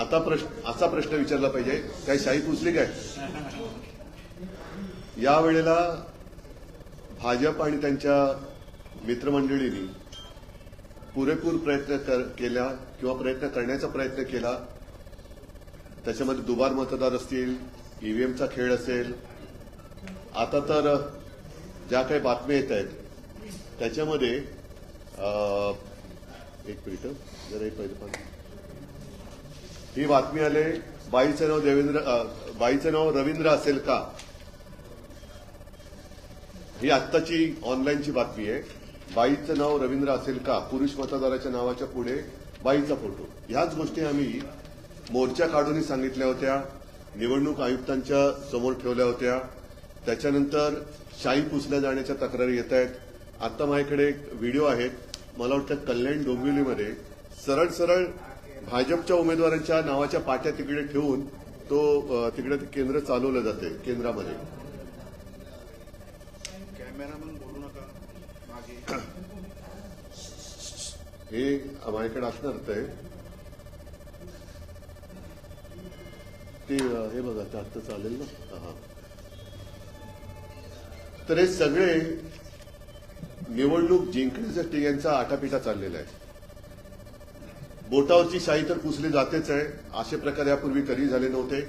आता प्रश्न असा प्रश्न विचारला पाहिजे. काही शाही पुसली काय? यावेळेला भाजप आणि त्यांच्या मित्रमंडळींनी पुरेपूर प्रयत्न केला किंवा प्रयत्न करण्याचा प्रयत्न केला. त्याच्यामध्ये दुबार मतदार असतील ईव्हीएमचा खेळ असेल. आता तर ज्या काही बातम्या येत आहेत त्याच्यामध्ये एक मिनिट जरा एक पहिले ही बातमी आले. बाईचं नाव देवेंद्र बाईचं नाव रवींद्र असेल का? ही आत्ताची ऑनलाईनची बातमी आहे. बाईचं नाव रवींद्र असेल का? पुरुष मतदाराच्या नावाच्या पुढे बाईचा फोटो. ह्याच गोष्टी आम्ही मोर्चा काढूनही सांगितल्या होत्या. निवडणूक आयुक्तांच्या समोर ठेवल्या होत्या. त्याच्यानंतर शाई पुसल्या जाण्याच्या तक्रारी येत आहेत. आता माझ्याकडे एक व्हिडिओ आहेत मला वाटतं कल्याण डोंबिवलीमध्ये सरळ सरळ भाजपच्या उमेदवारांच्या नावाच्या पाट्या तिकडे ठेवून तो तिकडे केंद्र चालवलं जाते केंद्रामध्ये. कॅमेरामन बोलू नका. मागे. हे माझ्याकडे असणार ते. हे बघा ते आत्ता चालेल ना? हा. तर हे सगळे निवडणूक जिंकण्यासाठी यांचा आटापिटा चाललेला आहे. बोटावरची शाही तर पुसली जातेच आहे. असे प्रकार यापूर्वी कधी झाले नव्हते.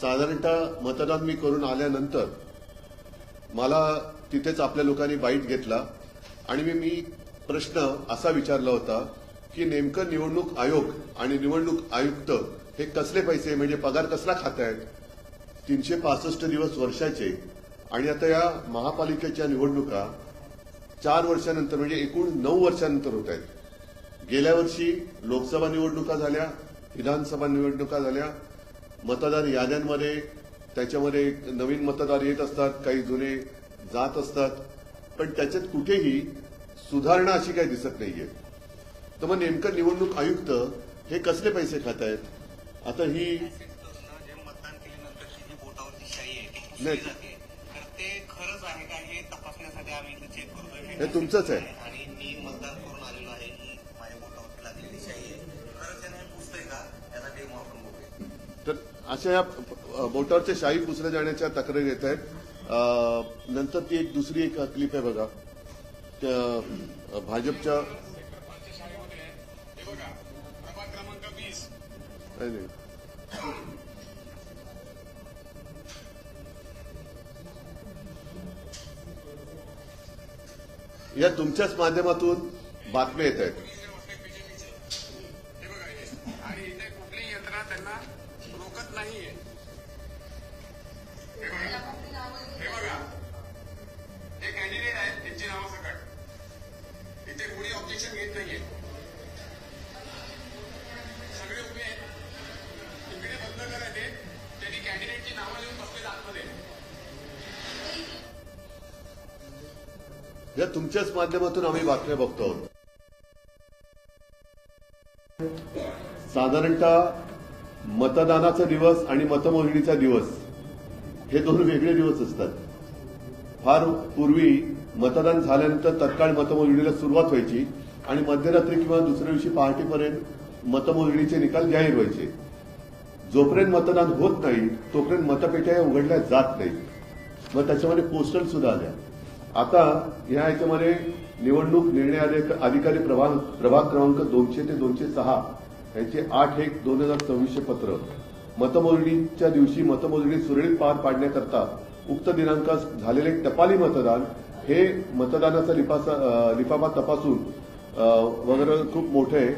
साधारणतः मतदान मी करून आल्यानंतर मला तिथेच आपल्या लोकांनी बाईट घेतला आणि मी मी प्रश्न असा विचारला होता की नेमकं निवडणूक आयोग आणि निवडणूक आयुक्त हे कसले पैसे म्हणजे पगार कसला खात आहेत? तीनशे पासष्ट दिवस वर्षाचे. आणि आता या महापालिकेच्या निवडणुका चार वर्षानंतर म्हणजे एकूण नऊ वर्षानंतर होत आहेत. गेल्या वर्षी लोकसभा निवडणुका झाल्या विधानसभा निवडणुका झाल्या. मतदार याद्यांमध्ये त्याच्यामध्ये नवीन मतदार येत असतात काही जुने जात असतात. पण त्याच्यात कुठेही सुधारणा अशी काही दिसत नाहीये. तर मग नेमकं निवडणूक आयुक्त हे कसले पैसे खात आहेत आता ही असणं जे मतदान केल्यानंतरची अशा या बोटावरच्या शाही पुसल्या जाण्याच्या तक्रारी येत आहेत. नंतर ती एक दुसरी एक क्लिप आहे बघा. त्या भाजपच्या नाही. या तुमच्याच माध्यमातून बातम्या येत आहेत. हे रोखत नाहीये. हे बघा. हे बघा हे कॅन्डिडेट आहेत त्यांची नावं सकट इथे कोणी ऑब्जेक्शन घेत नाहीये. सगळे उभे आहेत. इकडे बंद करायचे त्यांनी कॅन्डिडेटची नावं लिहून बसले आतमध्ये या तुमच्याच माध्यमातून आम्ही बातम्या बघतो आहोत. साधारणतः मतदानाचा दिवस आणि मतमोजणीचा दिवस हे दोन वेगळे दिवस असतात. फार पूर्वी मतदान झाल्यानंतर तत्काळ मतमोजणीला सुरुवात व्हायची आणि मध्यरात्री किंवा दुसऱ्या दिवशी पहाटेपर्यंत मतमोजणीचे निकाल जाहीर व्हायचे. जोपर्यंत मतदान होत नाही तोपर्यंत मतपेट्या उघडल्या जात नाहीत. मग त्याच्यामध्ये पोस्टल सुद्धा आल्या. आता या याच्यामध्ये निवडणूक निर्णय अधिकारी प्रभाग प्रभाग क्रमांक दोनशे ते दोनशे सहा यांचे आठ एक दोन हजार चोवीसशे पत्र. मतमोजणीच्या दिवशी मतमोजणी सुरळीत पार पाडण्याकरता उक्त दिनांकास झालेले टपाली मतदान हे मतदानाचा लिफाफा तपासून वगैरे खूप मोठे आहे.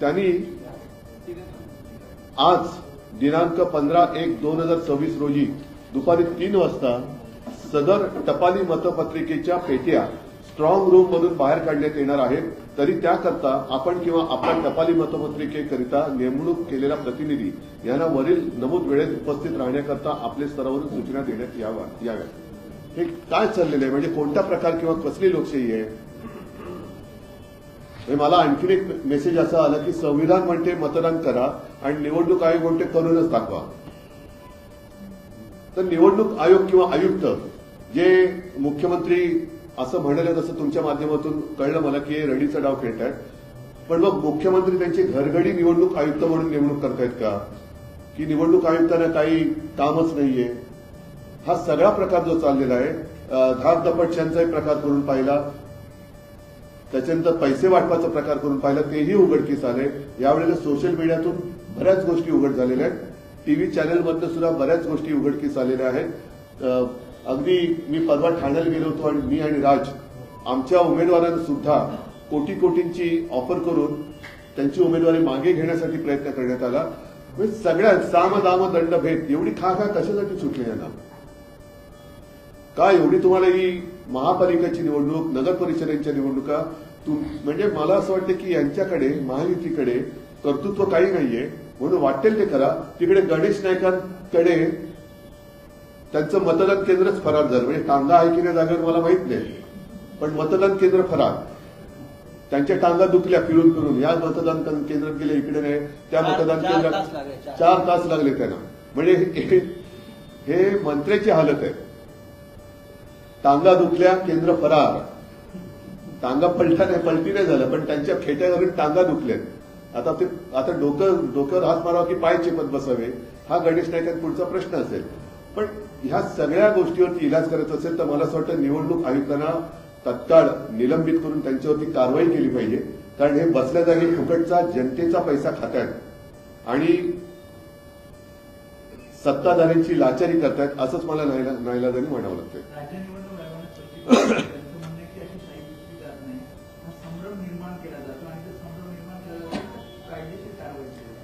त्यांनी आज दिनांक पंधरा एक दोन हजार सव्वीस रोजी दुपारी तीन वाजता सदर टपाली मतपत्रिकेच्या पेट्या स्ट्रॉंग रूम मधून बाहेर काढण्यात येणार आहेत. तरी त्याकरता आपण किंवा आपल्या टपाली मतपत्रिकेकरिता नेमणूक केलेला प्रतिनिधी यांना वरील नमूद वेळेत उपस्थित राहण्याकरता आपले स्तरावरून सूचना देण्यात याव्या याव्यात. हे काय चाललेलं आहे? म्हणजे कोणता प्रकार किंवा कसली लोकशाही आहे? हे मला आणखीन एक मेसेज असा आला की संविधान म्हणते मतदान करा आणि निवडणूक आयोग म्हणते करूनच दाखवा. तर निवडणूक आयोग किंवा आयुक्त जे मुख्यमंत्री असं म्हणाले तसं तुमच्या माध्यमातून कळलं मला की रडीचा डाव खेळत आहेत. पण मग मुख्यमंत्री त्यांची घरगडी निवडणूक आयुक्त म्हणून नेमणूक करतायत का? की निवडणूक आयुक्तांना काही कामच नाहीये. हा सगळा प्रकार जो चाललेला आहे अं, धाक दपटशांचाही प्रकार करून पाहिला. त्याच्यानंतर पैसे वाटपाचा प्रकार करून पाहिला. तेही उघडकीस आले. यावेळेला सोशल मीडियातून बऱ्याच गोष्टी उघड झालेल्या आहेत. टीव्ही चॅनलमधनं सुद्धा बऱ्याच गोष्टी उघडकीस आलेल्या आहेत. अगदी मी परवा ठाण्याला गेलो होतो आणि मी आणि राज आमच्या उमेदवारांना सुद्धा कोटी कोटींची ऑफर करून त्यांची उमेदवारी मागे घेण्यासाठी प्रयत्न करण्यात आला. म्हणजे सगळ्यात साम दाम दंड भेद एवढी खा खा कशासाठी सुटली यांना? का एवढी तुम्हाला ही महापालिकेची निवडणूक नगर परिषदेच्या निवडणुका म्हणजे मला असं वाटतं की यांच्याकडे महायुतीकडे कर्तृत्व काही नाहीये. म्हणून वाटेल ते करा. तिकडे गणेश नायकांकडे त्यांचं मतदान केंद्रच फरार झालं. म्हणजे टांगा आहे की नाही जागेवर मला माहीत नाही. पण मतदान केंद्र फरार. त्यांच्या टांगा दुखल्या फिरून फिरून. या मतदान केंद्रात गेले इकडे नाही. त्या मतदान केंद्रात चार. तास लागले त्यांना. म्हणजे हे- मंत्र्याची हालत आहे. टांगा दुखल्या केंद्र फरार. टांगा पलटा नाही पलटी नाही झालं पण त्यांच्या खेट्यावरून टांगा दुखल्यात. आता ते आता डोकं डोक्यावर हात मारावा की पाय चेपत बसावे हा गणेश नायकांत पुढचा प्रश्न असेल. पण ह्या सगळ्या गोष्टीवरती इलाज करायचा असेल तर मला असं वाटतं निवडणूक आयुक्तांना तत्काळ निलंबित करून त्यांच्यावरती कारवाई केली पाहिजे. कारण हे बसल्या जागी फुकटचा जनतेचा पैसा खातायत आणि सत्ताधाऱ्यांची लाचारी करतायत असंच मला नाईलाजाने म्हणावं लागतंय. हा.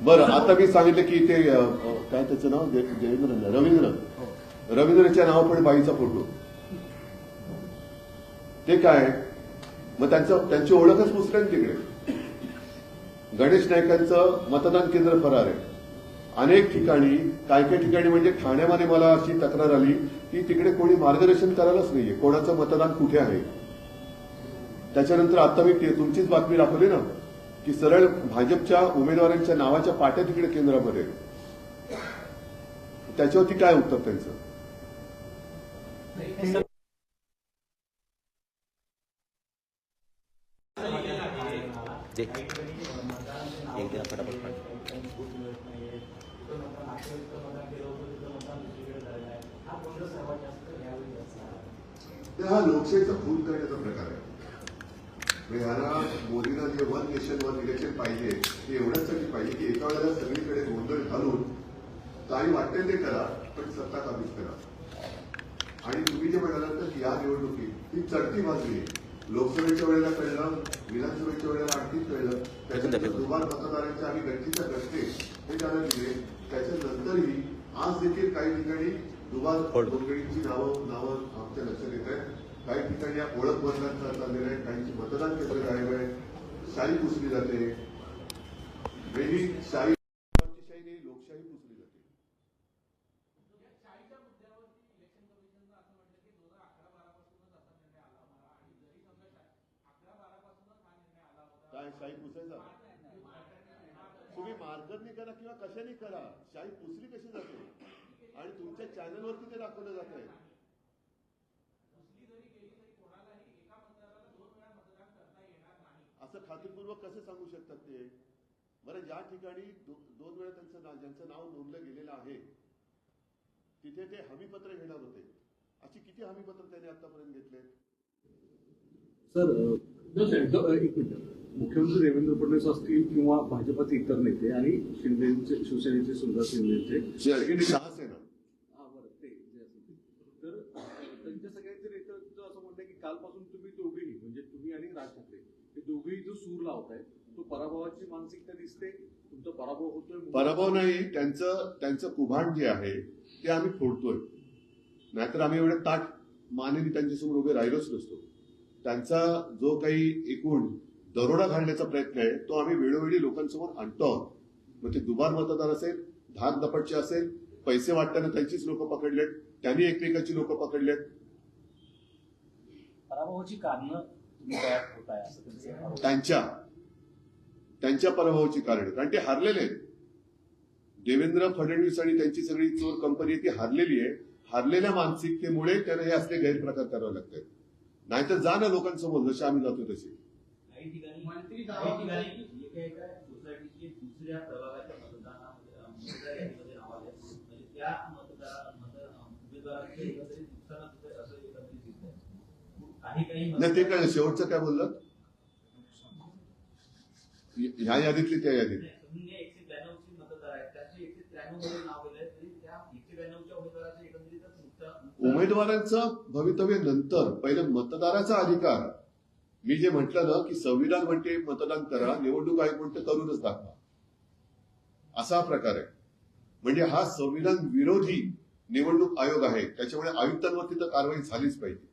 बरं आता मी सांगितलं की ते काय त्याचं नाव? देवेंद्र रवींद्र रवींद्रच्या नावापुढे बाईचा फोटो. ते काय? मग त्यांचं त्यांची ओळखच पुसले तिकडे गणेश नायकांचं मतदान केंद्र फरार आहे. अनेक ठिकाणी काय काय ठिकाणी म्हणजे ठाण्यामध्ये मला अशी तक्रार आली की तिकडे कोणी मार्गदर्शन करायलाच नाहीये. कोणाचं मतदान कुठे आहे? त्याच्यानंतर आता मी तुमचीच बातमी दाखवली ना की सरळ भाजपच्या उमेदवारांच्या नावाच्या पाट्या तिकडे केंद्रामध्ये. त्याच्यावरती काय उत्तर त्यांचं? हा लोकशाहीचा खून करण्याचा प्रकार आहे. म्हणजे ह्याला मोदीला जे वन नेशन वन इलेक्शन पाहिजे ते एवढ्यासाठी पाहिजे की एका वेळेला सगळीकडे गोंधळ घालून काही वाटेल ते करा पण सत्ता काबीज करा. आणि तुम्ही जे म्हणालात तर या निवडणुकीत ही चढती बाजू आहे. लोकसभेच्या वेळेला कळलं विधानसभेच्या वेळेला आणखीच कळलं त्याच्यानंतर दुबार मतदारांचे आम्ही गच्चीच्या गट्टे हे त्याला दिले त्याच्यानंतरही आज देखील काही ठिकाणी दुबार. लोकगडींची नावं नावं आमच्या लक्षात येत आहेत. काही ठिकाणी या ओळख बदलांचा चाललेलं आहे काहींची मतदान केंद्र गायब आहे. शाही पुसली जाते. वेगळी शाही नाही लोकशाही पुसली जाते काय शाही पुसायचा तुम्ही मार्गदर्शनी करा किंवा कशाने करा. शाही पुसली कशी जाते? आणि तुमच्या चॅनलवरती ते दाखवलं जात आहे. असं खात्रीपूर्वक कसं सांगू शकतात ते? बरं ज्या ठिकाणी दो- दोन वेळा त्यांचं नाव ज्यांचं नाव नोंदलं गेलेलं आहे तिथे ते हमीपत्र घेणार होते. अशी किती हमीपत्र त्यांनी आतापर्यंत घेतले सर एक मिनिट. मुख्यमंत्री देवेंद्र फडणवीस असतील किंवा भाजपचे इतर नेते आणि शिंदेचे शिवसेनेचे सुद्धा शिंदेचे. ते. तर त्यांच्या सगळ्यांचे नेत्यांचं असं म्हणणं आहे की कालपासून तुम्ही दोघेही म्हणजे तुम्ही आणि राज ठाकरे हे दोघेही जो सूर लावताय तो पराभवाची मानसिकता दिसते तुमचा पराभव होतोय पराभव नाही त्यांचं त्यांचं कुभांड जे आहे ते आम्ही फोडतोय. नाहीतर आम्ही एवढे ताट मानेने त्यांच्यासमोर उभे राहिलोच नसतो. त्यांचा जो काही एकूण दरोडा घालण्याचा प्रयत्न आहे तो आम्ही वेळोवेळी लोकांसमोर आणतो आहोत. मग ते दुबार मतदार असेल धाक दपटचे असेल पैसे वाटताना त्यांचीच लोक पकडलेत त्यांनी एकमेकाची लोक पकडलेत. पराभवाची कारणं. त्यांच्या त्यांच्या पराभवाची कारण. कारण ते हारलेले आहेत. देवेंद्र फडणवीस आणि त्यांची सगळी चोर कंपनी ती हारलेली आहे. हारलेल्या मानसिकतेमुळे त्यांना हे असले गैरप्रकार करावे लागतात. नाहीतर जा ना लोकांसमोर जसे आम्ही जातो तसे. काही ठिकाणी मंत्री काही ठिकाणी एका एका सोसायटीचे दुसऱ्या प्रभागाच्या मतदानामध्ये मतदार यादीमध्ये नाव आले म्हणजे त्या मतदार मत अं, उमेदवारांचे नुकसानच होतंय असं एकंदरीत दिसतंय काही काही नाही ते काय शेवटचं काय बोललं ह्या यादीतली त्या यादीत. शून्य एकशे त्र्याण्णवची मतदार आहेत त्याचे एकशे त्र्याण्णवमध्ये नाव गेलंय तरी त्या एकशे त्र्याण्णवच्या उमेदवाराचे एकंदरीतच नुकसान उमेदवारांचं भवितव्य नंतर पहिले मतदाराचा अधिकार. मी जे म्हटलं ना की संविधान म्हणते मतदान करा निवडणूक आयोग म्हणते करूनच दाखवा. असा हा प्रकार आहे. म्हणजे हा संविधान विरोधी निवडणूक आयोग आहे. त्याच्यामुळे आयुक्तांवर तिथं कारवाई झालीच पाहिजे.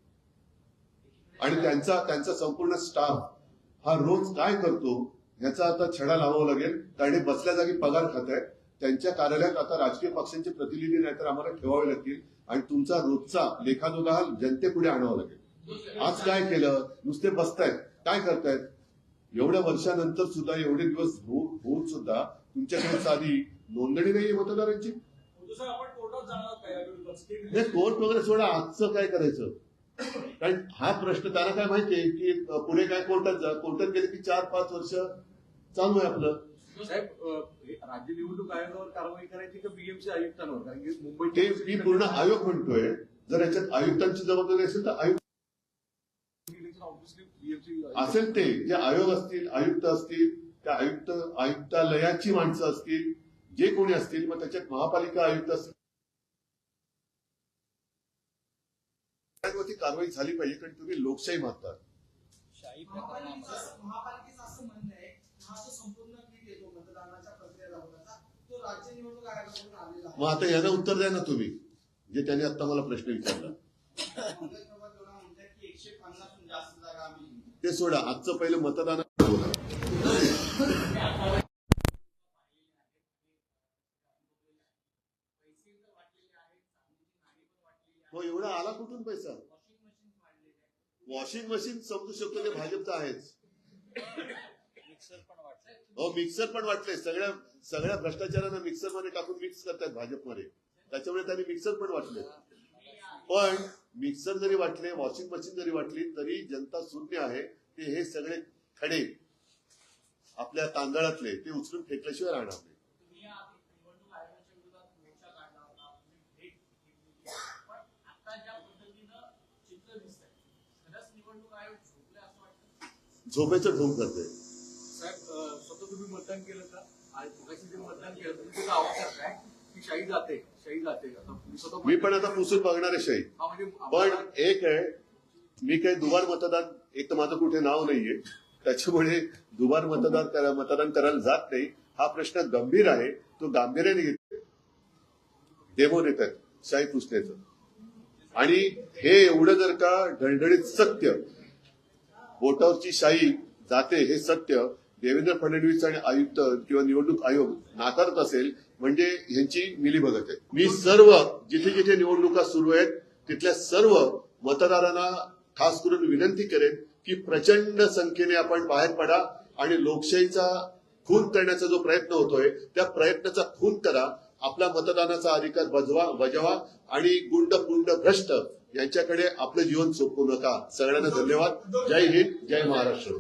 आणि त्यांचा त्यांचा संपूर्ण स्टाफ हा रोज काय करतो ह्याचा आता छडा लावावा लागेल. कारण बसल्या जागी पगार खात आहे त्यांच्या कार्यालयात आता राजकीय पक्षांचे प्रतिनिधी नाहीतर आम्हाला ठेवावे लागतील. आणि तुमचा रोजचा लेखाजोखा हा जनतेपुढे आणावा लागेल. आज काय केलं? नुसते बसतायत. काय करतायत? एवढ्या वर्षानंतर सुद्धा एवढे दिवस होऊन सुद्धा तुमच्याकडे साधी नोंदणी नाहीये मतदारांची? नाही कोर्ट वगैरे सोडा. आजचं काय करायचं? कारण हा प्रश्न त्यांना काय माहितीये की पुढे काय कोर्टात जा कोर्टात गेले की चार पाच वर्ष चालू आहे आपलं. साहेब राज्य निवडणूक आयोगावर कारवाई करायची का बीएमसी आयुक्तांवर? कारण की मुंबई ते मी पूर्ण आयोग म्हणतोय. जर याच्यात आयुक्तांची जबाबदारी असेल तर आयुक्त असेल ते. जे आयोग असतील आयुक्त असतील त्या आयुक्त आयुक्तालयाची माणसं असतील जे कोणी असतील मग त्याच्यात महापालिका आयुक्त असतील. कारवाई झाली पाहिजे कारण तुम्ही लोकशाही मागतात हा मग आता यांना उत्तर द्या ना तुम्ही. जे त्यांनी आता मला प्रश्न विचारला पंकज प्रभात जोडा म्हणतात की एकशे पन्नासहून जास्त जागा आम्ही जिंकू. ते सोडा. आजचं पहिलं मतदान बोला हो एवढा आला कुठून पैसा? वॉशिंग मशीन समजू शकतो ते भाजपचं आहेच. हो मिक्सर पण वाटले सगळ्या सगळ्या भ्रष्टाचारांना मिक्सरमध्ये टाकून मिक्स करतात भाजपमध्ये. त्याच्यामुळे त्यांनी मिक्सर पण वाटले पण मिक्सर जरी वाटले वॉशिंग मशीन जरी वाटली तरी जनता शून्य आहे ते हे सगळे खडे आपल्या तांदळातले ते उचलून फेकल्याशिवाय राहणार नाही. झोपेचं ढोंग करते. साहेब स्वतः तुम्ही मतदान केलं का? आणि मतदान केलं तुम्ही त्याचा आवाज करताय की शाही जाते. मी पण आता पुसून बघणार आहे शाही हा म्हणजे पण एक आहे मी काही दुबार मतदान एक तर माझं कुठे नाव नाहीये. त्याच्यामुळे दुबार मतदान करा मतदान करायला जात नाही. हा प्रश्न गंभीर आहे. तो गांभीर्याने घेतोय डेमो देतात शाही पुसण्याचं आणि हे एवढं जर का ढळढळीत सत्य बोटावरची शाही जाते हे सत्य देवेंद्र फडणवीस आणि आयुक्त किंवा निवडणूक आयोग नाकारत असेल म्हणजे ह्यांची मिलीभगत आहे. मी सर्व जिथे जिथे निवडणुका सुरू आहेत तिथल्या सर्व मतदारांना खास करून विनंती करेन की प्रचंड संख्येने आपण बाहेर पडा आणि लोकशाहीचा खून करण्याचा जो प्रयत्न होतोय त्या प्रयत्नाचा खून करा. आपला मतदानाचा अधिकार बजवा बजावा आणि गुंड पुंड भ्रष्ट यांच्याकडे आपलं जीवन सोपवू नका. सगळ्यांना धन्यवाद. जय हिंद जय महाराष्ट्र.